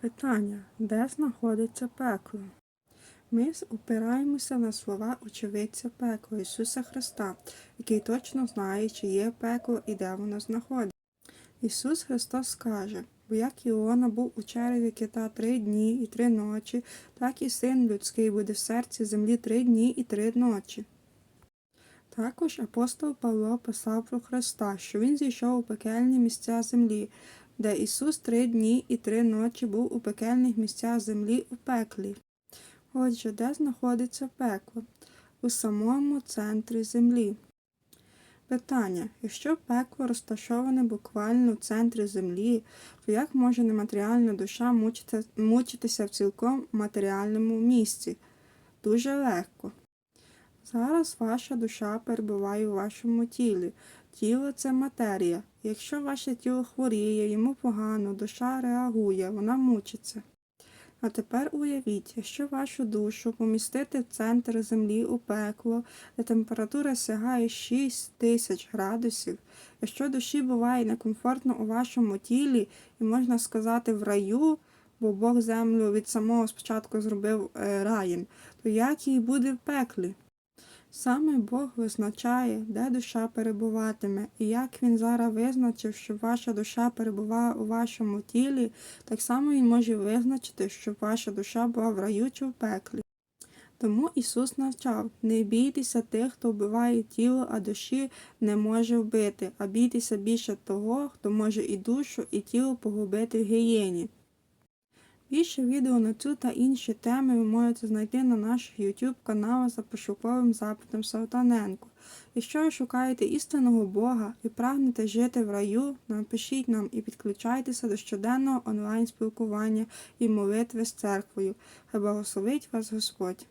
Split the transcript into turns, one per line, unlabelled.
Питання, де знаходиться пекло? Ми опираємося на слова очевидця пекла Ісуса Христа, який точно знає, чи є пекло і де воно знаходиться. Ісус Христос каже, бо як Іона був у череві кита три дні і три ночі, так і син людський буде в серці землі три дні і три ночі. Також апостол Павло писав про Христа, що Він зійшов у пекельні місця землі, де Ісус три дні і три ночі був у пекельних місцях землі у пеклі. Отже, де знаходиться пекло? У самому центрі землі. Питання: якщо пекло розташоване буквально в центрі землі, то як може нематеріальна душа мучити, мучитися в цілком матеріальному місці? Дуже легко. Зараз ваша душа перебуває у вашому тілі. Тіло це матерія. Якщо ваше тіло хворіє, йому погано, душа реагує, вона мучиться. А тепер уявіть, якщо вашу душу помістити в центр землі у пекло, де температура сягає 6 тисяч градусів, якщо душі буває некомфортно у вашому тілі і можна сказати в раю, бо Бог землю від самого спочатку зробив е, раєм, то як їй буде в пеклі? Саме Бог визначає, де душа перебуватиме, і як він зараз визначив, що ваша душа перебуває у вашому тілі, так само він може визначити, щоб ваша душа була в раю чи в пеклі. Тому Ісус навчав не бійтеся тих, хто вбиває тіло, а душі не може вбити, а бійтеся більше того, хто може і душу, і тіло погубити в гієні. Більше відео на цю та інші теми ви можете знайти на наших YouTube каналах за пошуковим запитом Салтаненко. Якщо ви шукаєте істинного Бога і прагнете жити в раю, напишіть нам і підключайтеся до щоденного онлайн спілкування і молитви з церквою. Хай благословить вас Господь!